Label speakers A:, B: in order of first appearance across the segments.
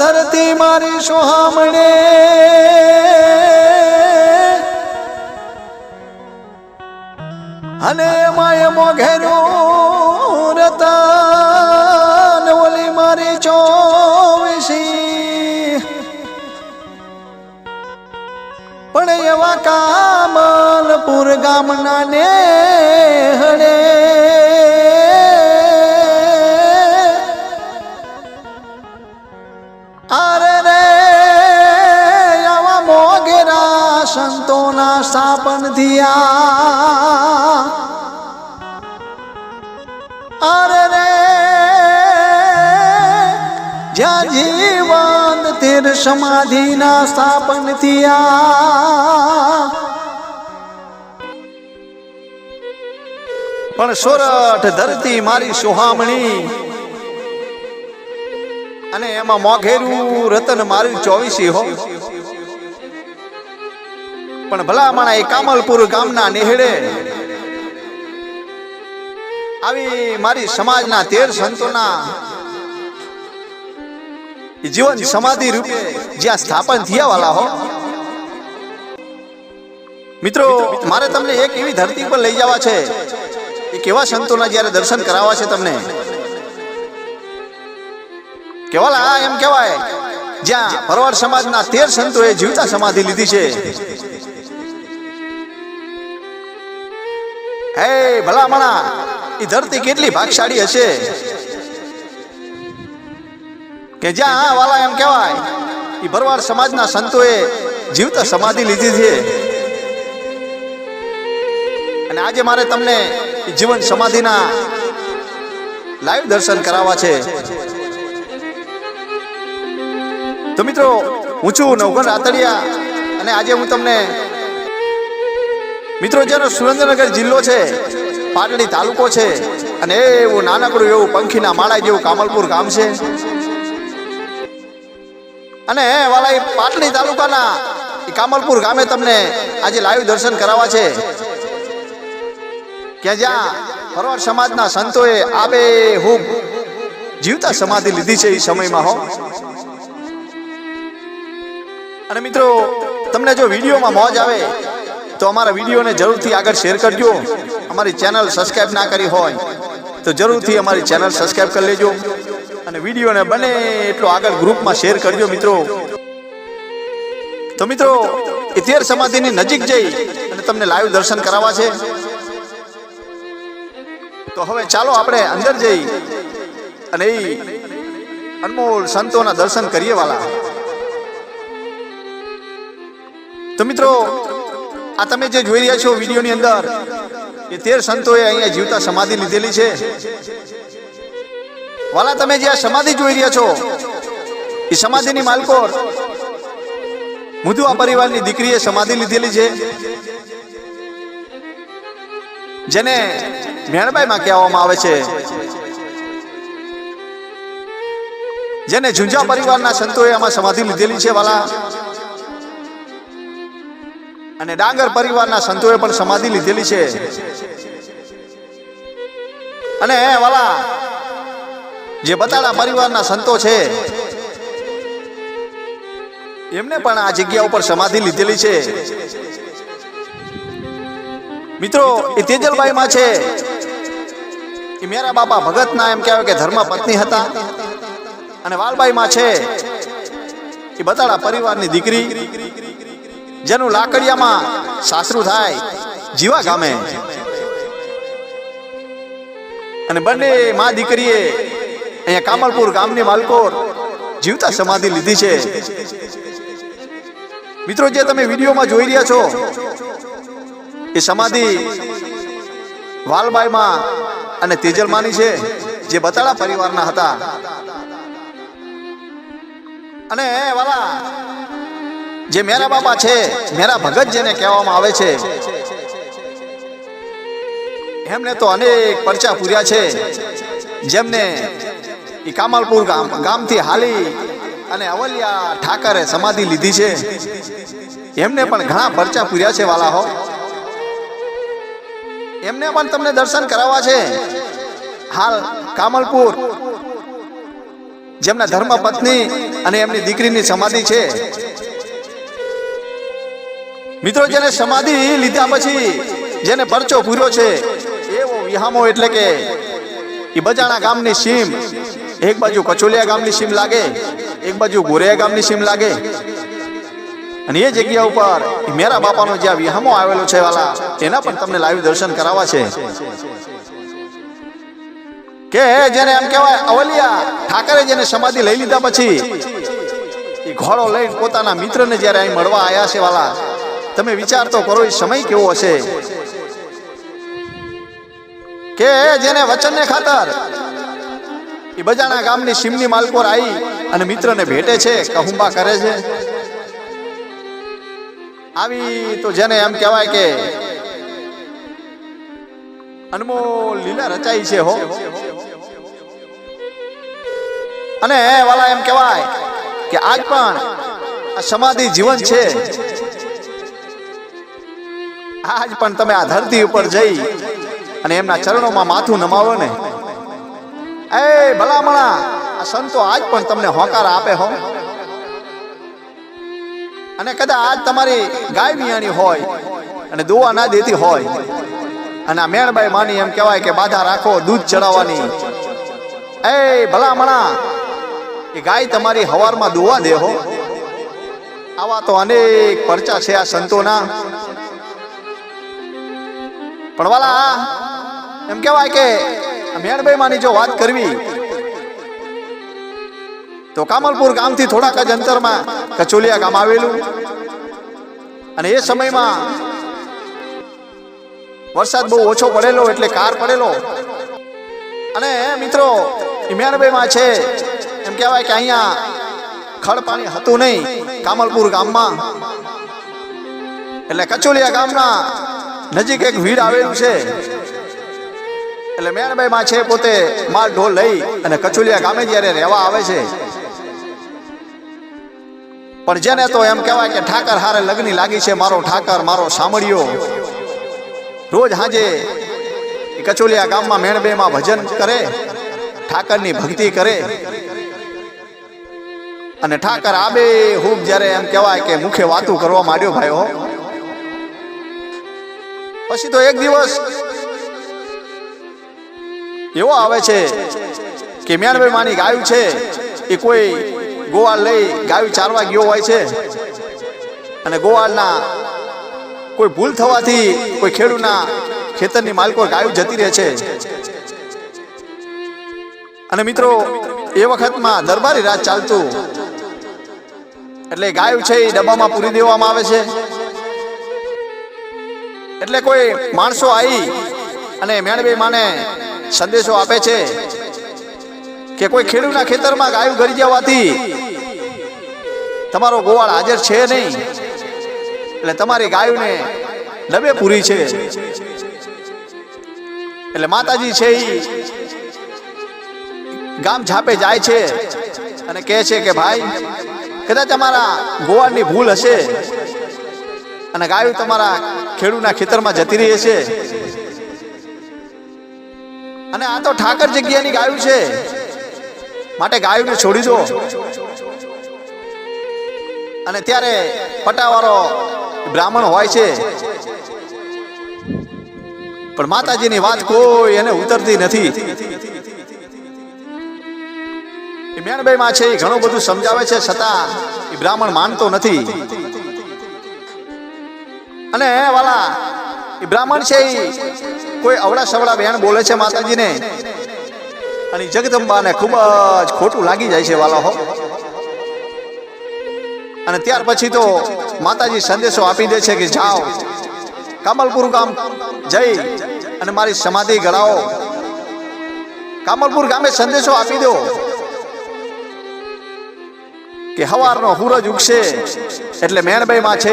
A: ધરતી મારી સુહામણે અને માય મોઘેરું રતન ઓલી મારી ચોવીસી. પણ એવા કામલપુર ગામના ને હડે સ્થાપન થયા. અરે રે સ્થાપન થયા. પણ સોરઠ ધરતી મારી સુહામણી. અને એમાં મોઘેરું રતન મારી ચોવીસી હો. પણ ભલા માણા એ કામલપુર ગામના નેહડે. આવી મારી સમાજના તેર સંતોના જીવન સમાધિ રૂપે જ્યાં સ્થાપન થયા વાલા હો. મિત્રો, મારે તમને એક એવી ધરતી પર લઈ જવા છે. એ કેવા સંતોના જ્યારે દર્શન કરાવવા છે તમને? કેવાલા, આ એમ કહેવાય, જ્યાં ભરવાડ સમાજના તેર સંતોએ જીવતા સમાધિ લીધી છે. હે, ભલામણા એ ધરતી કેટલી ભાગશાળી હશે? કે જ્યાં આ વાલા એમ કહેવાય એ ભરવાડ સમાજના સંતોએ જીવતા સમાધિ લીધી છે. અને આજે મારે તમને જીવન સમાધિના લાઈવ દર્શન કરાવવા છે. તો મિત્રો, હું છું નવગણ રાતડિયા, અને આજે હું તમને મિત્રો જેનો સુરેન્દ્રનગર જિલ્લો છે પાટડી તાલુકો છે, અને એવું નાનકડું એવું પંખીના માળા જેવું કામલપુર ગામ છે, અને વાલા એ પાટડી તાલુકાના કામલપુર ગામે તમને આજે લાઈવ દર્શન કરાવવા છે, કે જ્યાં ફરવાડ સમાજના સંતોએ આબે હું જીવતા સમાધિ લીધી છે એ સમયમાં, હો. અને મિત્રો, તમને જો વિડીયોમાં મોજ આવે તો અમારા વિડીયોને જરૂરથી આગળ શેર કરજો. અમારી ચેનલ સબસ્ક્રાઈબ ના કરી હોય તો જરૂરથી અમારી ચેનલ સબસ્ક્રાઈબ કરી લેજો અને વિડીયોને બને એટલો આગળ ગ્રુપમાં શેર કરજો મિત્રો. તો મિત્રો એ તેર સમાધિની નજીક જઈ અને તમને લાઈવ દર્શન કરાવવા છે. તો હવે ચાલો આપણે અંદર જઈ અને એ અનમોલ સંતોના દર્શન કરીએ વાલા. તો મિત્રો આ તમે જે જોઈ રહ્યા છો વિડીયોની અંદર, એ તેર સંતોએ અહીંયા જીવતા સમાધિ લીધેલી છે. વાલા, તમે જે આ સમાધિ જોઈ રહ્યા છો, એ સમાધિની માલકોર મુદુઆ પરિવારની દીકરીએ સમાધિ લીધેલી છે. જેને મેણબાઈમાં કહેવામાં આવે છે. જેને ઝુંઝા પરિવારના સંતોએ આમાં સમાધિ લીધેલી છે, વાલા. અને ડાંગર પરિવારના સંતોએ પણ સમાધિ લીધેલી છે. અને વાલા, જે બતાડા પરિવારના સંતો છે, એમને પણ આ જગ્યા ઉપર સમાધિ લીધેલી છે. મિત્રો, એ તેજલભાઈ માં છે. એ મેરા બાપા ભગતના એમ કહેવાય કે ધર્મ પત્ની હતા. અને વાલબાઈ માં છે. એ બતાડા પરિવારની દીકરી. જેનું લાકડિયામાં સાસરું થાય જીવા ગામે. અને બંને મા દીકરીએ અહીંયા કામલપુર ગામની માલકોર જીવતા સમાધિ લીધી છે. મિત્રો, જે તમે વિડીયોમાં જોઈ રહ્યા છો, એ સમાધિ વાલબાઈમાં અને તેજલમાની છે, જે બતાડા પરિવારના હતા. અને વાલા જે મેરા બાપા છે, મેરા ભગત જેને કહેવામાં આવે છે. એમને તો અનેક પરચા પૂર્યા છે. જેમને એ કામલપુર ગામ, ગામથી હાલી અને અવલિયા ઠાકરે સમાધિ લીધી છે. એમને પણ ઘણા પરચા પૂર્યા છે વાલા હો. એમને પણ તમને દર્શન કરાવવા છે. હાલ કામલપુર, જેમના ધર્મ પત્ની અને એમની દીકરીની સમાધિ છે. મિત્રો, જેને સમાધિ લીધા પછી જેને પરચો પૂર્યો છે, એવો વિહામો એટલે કે એ બજાણા ગામની સીમ, એક બાજુ કચોલિયા ગામની સીમ લાગે, એક બાજુ ગોરિયા ગામની સીમ લાગે. અને એ જગ્યા ઉપર મેરા બાપાનો જ્યાં વિહામો આવેલો છે વાલા એના પણ તમને લાઈવ દર્શન કરાવવા છે. કે જેને એમ કહેવાય અવલિયા ઠાકરે જેને સમાધિ લઈ લીધા પછી એ ઘોડો લઈને પોતાના મિત્રને જ્યારે અહીં મળવા આવ્યા છે વાલા તમે વિચાર તો કરો, એ સમય કેવો હશે? કે જેને વચનને ખાતર, એ બજાણા ગામની સીમની માલકોર આવી અને મિત્રને ભેટે છે, કહુંબા કરે છે. આવી તો જેને એમ કહેવાય કે અનમોલ લીલા રચાઈ છે હો. અને વાલા એમ કહેવાય કે આજ પણ આ સમાધિ જીવન છે. આજ પણ તમે આ ધરતી ઉપર જઈ અને એમના ચરણોમાં માથું નમાવો ને. એ ભલામણા, આ સંતો આજ પણ તમને હોકાર આપે હો. અને કદાચ આજ તમારી ગાય વિયાણી હોય અને દોવા ના દેતી હોય. અને આ મેણબાઈ માની એમ કહેવાય કે બાધા રાખો, દૂધ ચડાવવાની. એ ભલામણા, એ ગાય તમારી હવારમાં દોવા દે હો. આવા તો અનેક પરચા છે આ સંતોના. પણ વાલા, એમ કહેવાય કે મેણભાઈ માની જો વાત કરવી, તો કામલપુર ગામથી થોડાક જ અંતરમાં કચોલિયા ગામ આવેલું. અને એ સમયમાં વરસાદ બહુ ઓછો પડેલો એટલે કાર પડેલો. અને મિત્રો મેણબાઈમાં છે, એમ કહેવાય કે અહીંયા ખડ પાણી હતું નહીં કામલપુર ગામમાં. એટલે કચોલિયા ગામના નજીક એક વીર આવેલું છે. એટલે મેણબાઈ માં છે પોતે માલ ઢોલ લઈ અને કચોલિયા ગામે જ્યારે રહેવા આવે છે. પણ જેને તો એમ કહેવાય કે ઠાકર હારે લગ્ની લાગી છે, મારો ઠાકર, મારો સાંભળ્યો. રોજ હાજે કચોલિયા ગામમાં મેણબેમાં ભજન કરે, ઠાકરની ભક્તિ કરે. અને ઠાકર આબે હું જ્યારે એમ કહેવાય કે મુખે વાતું કરવા માંડ્યો ભાઈ હો. પછી તો એક દિવસ એવો આવે છે કે મેણભાઈ માની ગાયું છે એ કોઈ ગોવાળ લઈ ગાયું ચારવા ગયો હોય છે. અને ગોવાળના કોઈ ભૂલ થવાથી કોઈ ખેડૂના ખેતરની માલકો ગાયું જતી રહે છે. અને મિત્રો, એ વખતમાં દરબારી રાજ ચાલતું. એટલે ગાયું છે એ ડબ્બામાં પૂરી દેવામાં આવે છે. એટલે કોઈ માણસો આવી અને મેણબે માને સંદેશો આપે છે કે કોઈ ખેડૂતના ખેતરમાં ગાયું ગરી જવાથી તમારો ગોવાળ હાજર છે નહીં. એટલે તમારી ગાયોને ડબે પૂરી છે. એટલે માતાજી છે એ ગામ છાપે જાય છે અને કહે છે કે ભાઈ, કદાચ તમારા ગોવાળની ભૂલ હશે. અને ગાયું તમારા ખેડૂતના ખેતરમાં જતી રહી છે. અને આ તો ઠાકર જગ્યાની ગાયું છે. માટે ગાયુંને છોડી દો. અને ત્યારે પટાવાળો બ્રાહ્મણ હોય છે. પણ માતાજીની વાત કોઈ એને ઉતરતી નથી. એ મેણબાઈ માં છે, એ ઘણું બધું સમજાવે છે, છતાં એ બ્રાહ્મણ માનતો નથી. અને વાલા, એ બ્રાહ્મણ છે કોઈ અવડા સવડા બેન બોલે છે માતાજીને. અને જગદંબાને ખૂબ જ ખોટું લાગી જાય છે વાલા હો. અને ત્યાર પછી તો માતાજી સંદેશો આપી દે છે કે જાઓ. કામલપુર ગામ જઈ અને મારી સમાધિ ગળાવો કામલપુર ગામે સંદેશો આપી દો. કે હવારનો સૂરજ ઉગશે, એટલે મેણબાઈમાં છે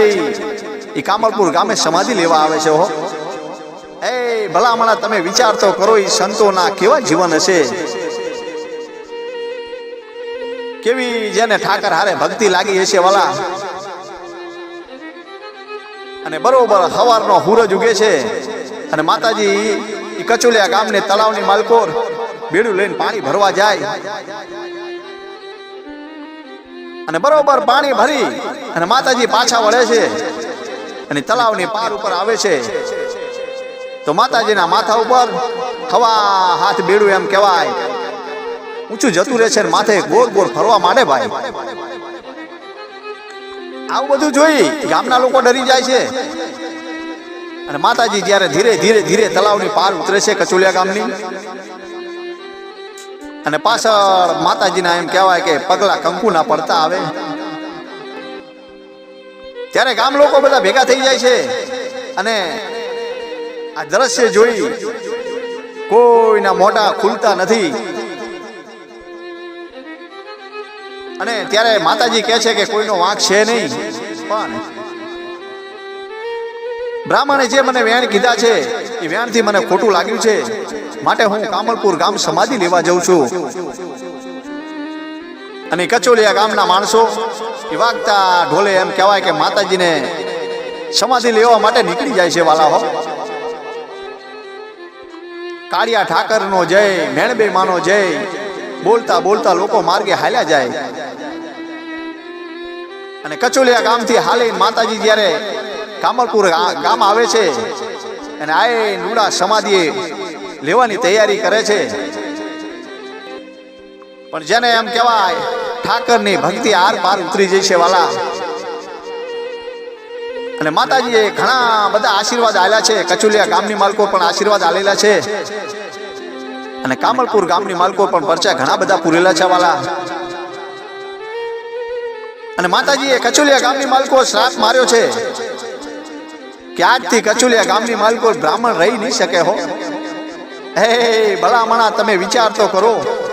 A: એ કામલપુર ગામે સમાધિ લેવા આવે છે, હો. એ ભલામણા તમે વિચાર તો કરો એ સંતોના કેવા જીવન હશે? કેવી જેને ઠાકર હારે ભક્તિ લાગી હશે વાલા. અને બરોબર સવારનો સૂરજ ઉગે છે. અને માતાજી એ કચુલિયા ગામને તળાવની માલકોર બેડું લઈને પાણી ભરવા જાય. અને બરોબર પાણી ભરી અને માતાજી પાછા વળે છે. અને તળાવની પાર ઉપર આવે છે. તો માતાજીના માથા ઉપર હવા હાથ બેડું એમ કહેવાય. ઊંચું જતું રહે છે માથે ગોળ ગોળ ફરવા માંડે ભાઈ. આવું બધું જોઈ ગામના લોકો ડરી જાય છે. અને માતાજી જ્યારે ધીરે ધીરે ધીરે તળાવની પાર ઉતરે છે કચુલિયા ગામની. અને પાછળ માતાજીના એમ કહેવાય કે પગલા કંકુ ના પડતા આવે. ત્યારે ગામ લોકો બધા ભેગા થઈ જાય છે. અને આ દ્રશ્ય જોઈ કોઈના મોઢા ખુલતા નથી. અને ત્યારે માતાજી કહે છે કે કોઈનો વાંક છે નહીં. પણ બ્રાહ્મણે જે મને વેણ કીધા છે, એ વેણથી મને ખોટું લાગ્યું છે. માટે હું કામલપુર ગામ સમાધિ લેવા જઉં છું. અને કચોલિયા ગામના માણસો એ વાગતા ઢોલે એમ કહેવાય કે માતાજીને સમાધિ લેવા માટે નીકળી જાય છે વાલા હો. કાળિયા ઠાકરનો જય મેણબે માનો જય, બોલતા બોલતા લોકો માર્ગે હાલ્યા જાય. અને કચોલિયા ગામથી હાલે માતાજી જ્યારે કામલપુર ગામ આવે છે, અને આ નુડા સમાધિ લેવાની તૈયારી કરે છે. પણ જેને એમ કહેવાય ઠાકરની ભક્તિ આર પાર ઉતરી જઈ છે વાલા. અને માતાજીએ ઘણા બધા આશીર્વાદ આવેલા છે. કચુલિયા ગામની માલકો પણ આશીર્વાદ આવેલા છે. અને કામલપુર ગામની માલકો પણ પરચા ઘણા બધા પૂરેલા છે વાલા. અને માતાજીએ કચુલિયા ગામની માલકો શ્રાપ માર્યો છે. કે આજથી કચુલિયા ગામની માલકો બ્રાહ્મણ રહી નહીં શકે હો. હે, ભલામણા તમે વિચાર તો કરો.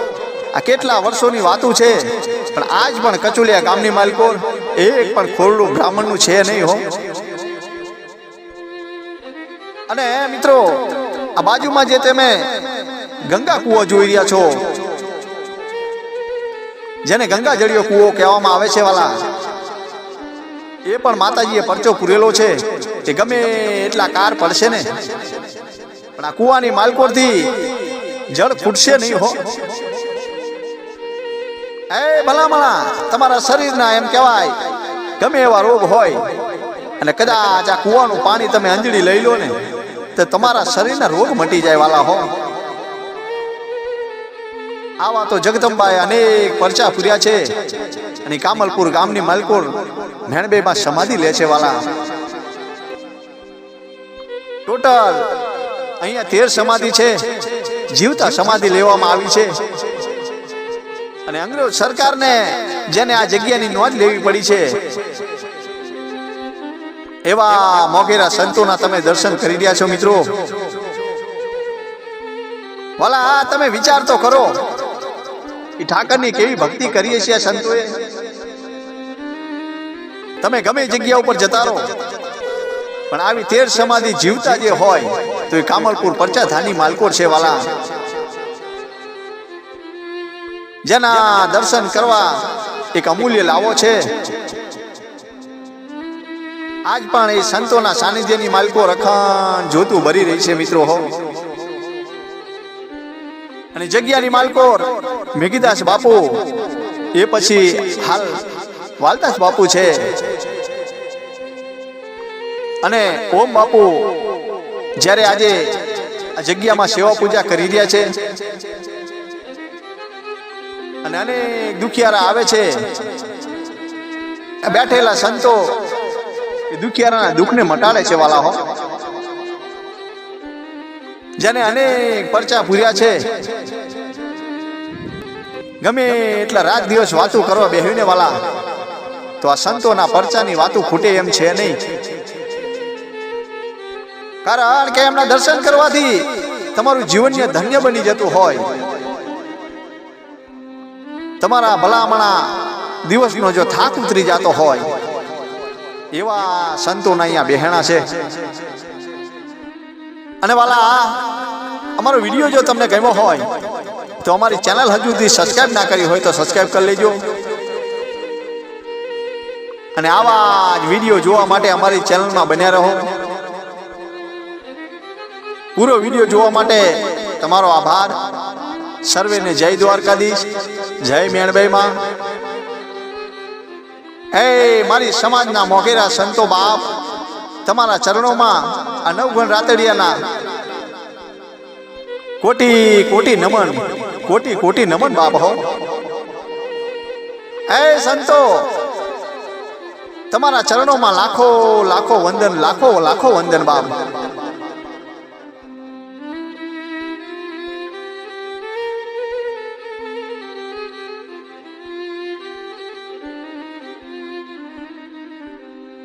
A: આ કેટલા વર્ષોની વાતું છે? પણ આજ પણ કચુલિયા ગામની માલકો એક પણ ખોરડું બ્રાહ્મણનું છે નહીં હો. અને મિત્રો, આ બાજુમાં જે તમે ગંગા કૂવો જોઈ રહ્યા છો, જેને ગંગા જળિયો કૂવો કહેવામાં આવે છે વાલા, એ પણ માતાજીએ પરચો પૂરેલો છે કે ગમે એટલા કાર પડશે ને. પણ આ કૂવાની માલકોરથી જળ ફૂટશે નહીં હો. એ ભલામણા, તમારા શરીરના એમ કહેવાય, ગમે એવા રોગ હોય, અને કદાચ આ કૂવાનું પાણી તમે અંજળી લઈ લો ને, તો તમારા શરીરના રોગ મટી જાય વાલા હો. આવા તો જગદંબાએ અનેક પરચા પૂર્યા છે, અને કામલપુર ગામની માલકોર મેણબેમાં સમાધિ લે છે વાલા. ટોટલ અહીંયા તેર સમાધિ છે, જીવતા સમાધિ લેવામાં આવી છે. અને અંગ્રેજ સરકારને જેને આ જગ્યાની નોંધ લેવી પડી છે, એવા મોગેરા સંતોના તમે દર્શન કરી રહ્યા છો મિત્રો. વાલા તમે વિચાર તો કરો. એ ઠાકરની કેવી ભક્તિ કરીએ છીએ સંતોએ? તમે ગમે જગ્યા ઉપર જતા રહો. પણ આવી તેર સમાધિ જીવતા જે હોય, તો એ કામલપુર પરચાધાની માલકોર છે, વાલા. જેના દર્શન કરવા એક અમૂલ્ય લાવો છે. આજ પણ એ સંતોના સાનિધ્યની માલકો રખણ જોતું ભરી રહી છે મિત્રો હો. અને જગ્યાની માલકો મેઘીદાસ બાપુ, એ પછી હાલ વાલદાસ બાપુ છે. અને ઓમ બાપુ, જ્યારે આજે આ જગ્યામાં સેવા પૂજા કરી રહ્યા છે અને અનેક દુખિયારા આવે છે. બેઠેલા સંતો એ દુખિયારાના દુઃખને મટાડે છે વાલા હો. જેને અનેક પરચા પૂર્યા છે. ગમે એટલા રાત દિવસ વાતું કરવા બેહીને વાલા, તો આ સંતોના પરચાની વાતું ખૂટે એમ છે નહીં. કારણ કે એમના દર્શન કરવાથી તમારું જીવન ધન્ય બની જતું હોય. તમારા ભલામણા દિવસનો જો થાક ઉતરી જતો હોય, એવા સંતોના અહીંયા બહેણા છે. અને વાલા, અમારો વીડિયો જો તમને ગમ્યો હોય, તો અમારી ચેનલ હજુ સુધી સબસ્ક્રાઇબ ના કરી હોય તો સબસ્ક્રાઇબ કરી લેજો. અને આવા જ વીડિયો જોવા માટે અમારી ચેનલમાં બન્યા રહો. પૂરો વીડિયો જોવા માટે તમારો આભાર. સર્વેને જય દ્વારકાધીશ, જય મેણબાઈમાં એ, મારી સમાજના મોગેરા સંતો બાપ, તમારા ચરણોમાં આ નવગણ રાતડિયાના કોટી કોટી નમન, કોટી કોટી નમન બાપ હો. એ સંતો, તમારા ચરણોમાં લાખો લાખો વંદન, લાખો લાખો વંદન બાપ.